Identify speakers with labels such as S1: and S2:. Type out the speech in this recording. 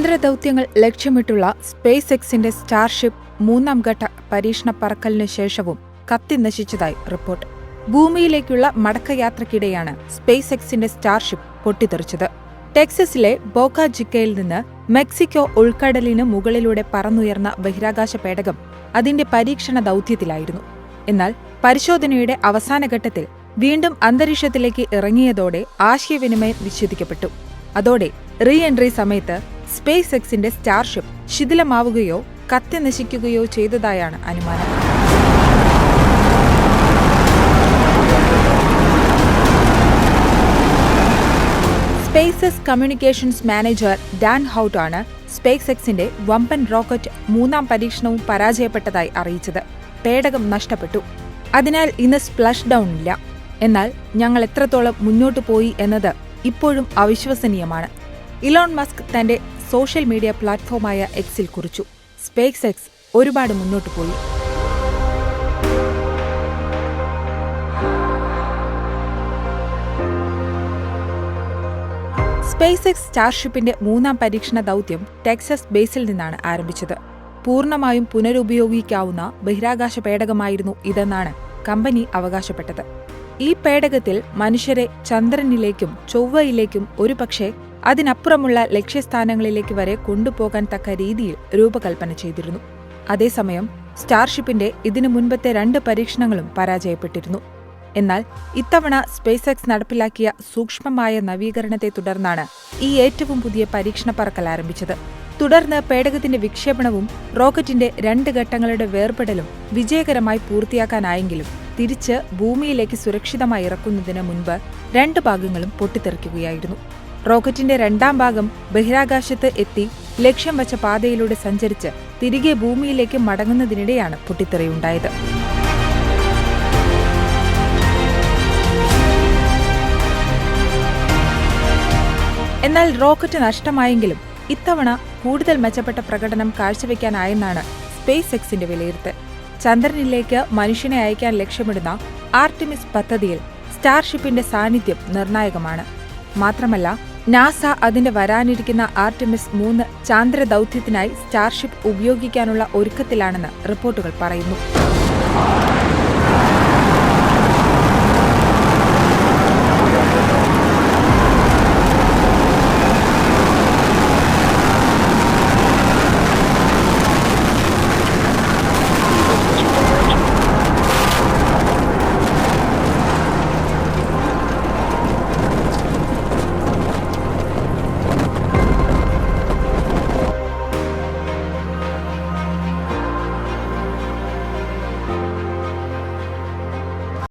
S1: ദൗത്യങ്ങൾ ലക്ഷ്യമിട്ടുള്ള സ്പേസ് എക്സിന്റെ സ്റ്റാർഷിപ്പ് മൂന്നാം ഘട്ട പരീക്ഷണ പറക്കലിനു ശേഷവും കത്തി നശിച്ചതായി റിപ്പോർട്ട്. ഭൂമിയിലേക്കുള്ള മടക്കയാത്രക്കിടെയാണ് സ്പേസ് എക്സിന്റെ സ്റ്റാർഷിപ്പ് പൊട്ടിത്തെറിച്ചത്. ടെക്സസിലെ ബോക്ക ജിക്കയിൽ നിന്ന് മെക്സിക്കോ ഉൾക്കടലിന് മുകളിലൂടെ പറന്നുയർന്ന ബഹിരാകാശ പേടകം അതിന്റെ പരീക്ഷണ ദൗത്യത്തിലായിരുന്നു. എന്നാൽ പരിശോധനയുടെ അവസാന ഘട്ടത്തിൽ വീണ്ടും അന്തരീക്ഷത്തിലേക്ക് ഇറങ്ങിയതോടെ ആശയവിനിമയം വിച്ഛേദിക്കപ്പെട്ടു. അതോടെ റീ എൻട്രി സമയത്ത് സ്പേസ് എക്സിന്റെ സ്റ്റാർഷിപ്പ് ശിഥിലമാവുകയോ കത്തി നശിക്കുകയോ ചെയ്തതായാണ് അനുമാനം. സ്പേസസ് കമ്മ്യൂണിക്കേഷൻസ് മാനേജർ ഡാൻ ഹൌട്ടാണ് സ്പേസ് എക്സിന്റെ വമ്പൻ റോക്കറ്റ് മൂന്നാം പരീക്ഷണവും പരാജയപ്പെട്ടതായി അറിയിച്ചത്. പേടകം നഷ്ടപ്പെട്ടു. അതിനാൽ ഇന്ന് സ്പ്ലഷ് ഡൗൺ ഇല്ല. എന്നാൽ ഞങ്ങൾ എത്രത്തോളം മുന്നോട്ട് പോയി എന്നത് ഇപ്പോഴും അവിശ്വസനീയമാണ്. ഇലോൺ മസ്ക് തന്റെ സോഷ്യൽ മീഡിയ പ്ലാറ്റ്ഫോമായ എക്സിൽ കുറിച്ചു. സ്പേക്സ് എക്സ് ഒരുപാട് മുന്നോട്ട് പോയി. സ്പേസ് എക്സ് സ്റ്റാർഷിപ്പിന്റെ മൂന്നാം പരീക്ഷണ ദൗത്യം ടെക്സസ് ബേസിൽ നിന്നാണ് ആരംഭിച്ചത്. പൂർണമായും പുനരുപയോഗിക്കാവുന്ന ബഹിരാകാശ പേടകമായിരുന്നു ഇതെന്നാണ് കമ്പനി അവകാശപ്പെട്ടത്. ഈ പേടകത്തിൽ മനുഷ്യരെ ചന്ദ്രനിലേക്കും ചൊവ്വയിലേക്കും ഒരുപക്ഷെ അതിനപ്പുറമുള്ള ലക്ഷ്യസ്ഥാനങ്ങളിലേക്ക് വരെ കൊണ്ടുപോകാൻ തക്ക രീതിയിൽ രൂപകൽപ്പന ചെയ്തിരുന്നു. അതേസമയം സ്റ്റാർഷിപ്പിന്റെ ഇതിനു മുൻപത്തെ രണ്ട് പരീക്ഷണങ്ങളും പരാജയപ്പെട്ടിരുന്നു. എന്നാൽ ഇത്തവണ സ്പേസ് എക്സ് നടപ്പിലാക്കിയ സൂക്ഷ്മമായ നവീകരണത്തെ തുടർന്നാണ് ഈ ഏറ്റവും പുതിയ പരീക്ഷണ പറക്കൽ ആരംഭിച്ചത്. തുടർന്ന് പേടകത്തിന്റെ വിക്ഷേപണവും റോക്കറ്റിന്റെ രണ്ട് ഘട്ടങ്ങളുടെ വേർപെടലും വിജയകരമായി പൂർത്തിയാക്കാനായെങ്കിലും തിരിച്ച് ഭൂമിയിലേക്ക് സുരക്ഷിതമായി ഇറക്കുന്നതിന് മുൻപ് രണ്ട് ഭാഗങ്ങളും പൊട്ടിത്തെറിക്കുകയായിരുന്നു. റോക്കറ്റിന്റെ രണ്ടാം ഭാഗം ബഹിരാകാശത്ത് എത്തി ലക്ഷ്യം വച്ച പാതയിലൂടെ സഞ്ചരിച്ച് തിരികെ ഭൂമിയിലേക്ക് മടങ്ങുന്നതിനിടെയാണ് പൊട്ടിത്തെറിയുണ്ടായത് എന്നാൽ റോക്കറ്റ് നഷ്ടമായെങ്കിലും ഇത്തവണ കൂടുതൽ മെച്ചപ്പെട്ട പ്രകടനം കാഴ്ചവെക്കാനായെന്നാണ് സ്പേസ് എക്സിന്റെ വിലയിരുത്തൽ. ചന്ദ്രനിലേക്ക് മനുഷ്യനെ അയക്കാൻ ലക്ഷ്യമിടുന്ന ആർട്ടിമിസ് പദ്ധതിയിൽ സ്റ്റാർഷിപ്പിന്റെ സാന്നിധ്യം നിർണായകമാണ്. മാത്രമല്ല നാസ അതിന്റെ വരാനിരിക്കുന്ന ആർട്ടിമിസ് മൂന്ന് ചാന്ദ്ര ദൗത്യത്തിനായി സ്റ്റാർഷിപ്പ് ഉപയോഗിക്കാനുള്ള ഒരുക്കത്തിലാണെന്ന് റിപ്പോർട്ടുകൾ പറയുന്നു.